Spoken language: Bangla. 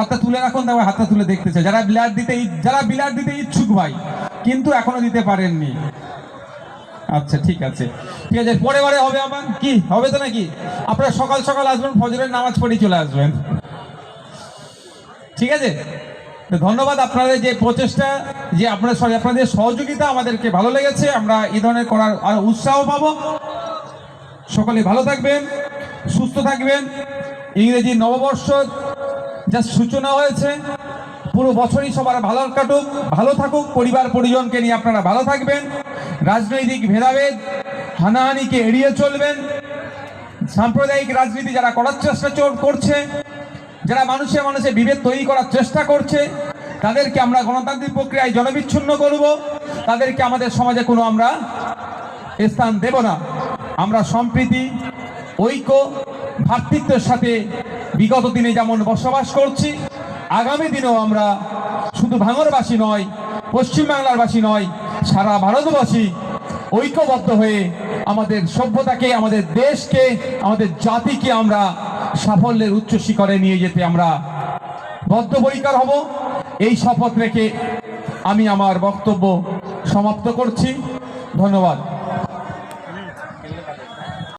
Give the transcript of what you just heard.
হাতটা তুলে রাখুন, তারপর হাতটা তুলে দেখতে চাই। যারা বিলাট দিতে যারা বিলাট দিতে ইচ্ছুক ভাই, কিন্তু এখনও দিতে পারেননি। আচ্ছা ঠিক আছে। ঠিক আছে পরে বারে হবে আবার কি? হবে তো নাকি? আপনারা সকাল সকাল আসবেন, ফজরের নামাজ পড়ে চলে আসবেন। ঠিক আছে? ধন্যবাদ আপনাদের যে প্রচেষ্টা, যে আপনারা সরি আপনাদের সহযোগিতা আমাদেরকে ভালো লেগেছে। আমরা এই ধরনের করার আরও উৎসাহ পাবো। সকলে ভালো থাকবেন, সুস্থ থাকবেন। ইংরেজি নববর্ষ যা সূচনা হয়েছে, পুরো বছরই সবার ভালো কাটুক, ভালো থাকুক, পরিবার পরিজনকে নিয়ে আপনারা ভালো থাকবেন, রাজনৈতিক ভেদাভেদ, হানাহানিকে এড়িয়ে চলবেন, সাম্প্রদায়িক রাজনীতি যারা করার চেষ্টা করছে, যারা মানুষে মানুষে বিভেদ তৈরি করার চেষ্টা করছে, তাদেরকে আমরা গণতান্ত্রিক প্রক্রিয়ায় জনবিচ্ছিন্ন করব, তাদেরকে আমাদের সমাজে কোনো আমরা স্থান দেব না। আমরা সম্প্রীতি, ঐক্য ভ্রাতৃত্বের সাথে বিগত দিনে যেমন বসবাস করছি, আগামী দিনেও আমরা শুধু ভাঙরবাসী নয় পশ্চিমবাংলার বাসী নয়, সারা ভারতবাসী ঐক্যবদ্ধ হয়ে আমাদের সভ্যতাকে, আমাদের দেশকে, আমাদের জাতিকে আমরা সাফল্যের উচ্চ শিখরে নিয়ে যেতে আমরা বদ্ধপরিকার হব। এই শপথ রেখে আমি আমার বক্তব্য সমাপ্ত করছি। ধন্যবাদ।